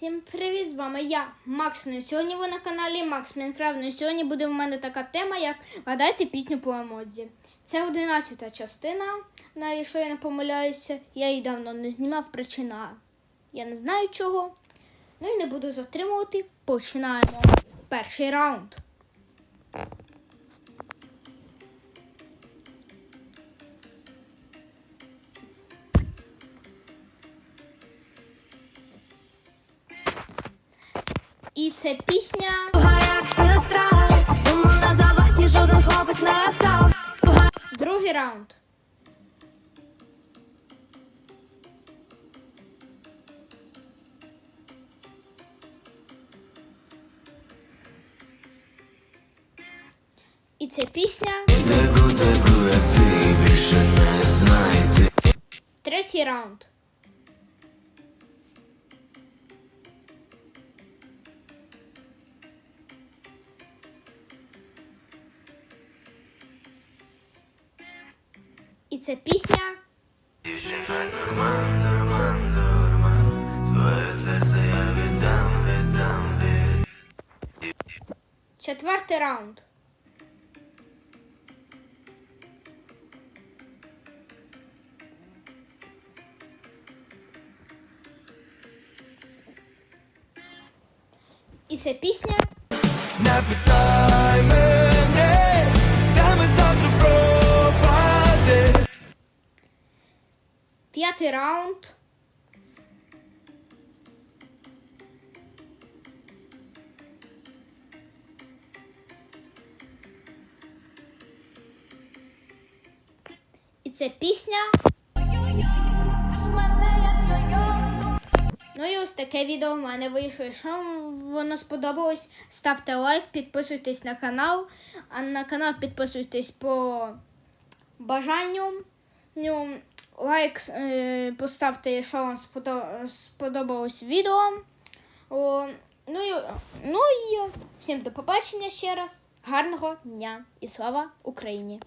Всім привіт! З вами я, Макс. Ну, сьогодні ви на каналі Макс Мінкрафт. Ну, сьогодні буде в мене така тема, як гадайте пісню по емодзі. Це 11 частина, на якщо я не помиляюся. Я її давно не знімав, причина. Я не знаю чого. Ну і не буду затримувати. Починаємо перший раунд. І це пісня. Другий раунд. І це пісня. Таку, таку, як ти більше не знайти. Третій раунд. І це пісня. Четвертий раунд. І це пісня. Не питай мене, П'ятий раунд. І це пісня. Ну і ось таке відео в мене вийшло. Якщо вам воно сподобалось, ставте лайк, підписуйтесь на канал. А на канал підписуйтесь по бажанню. Лайк е, поставте, якщо вам сподо- сподобалось відео. Ну, і, ну і всім до побачення ще раз. Гарного дня і слава Україні!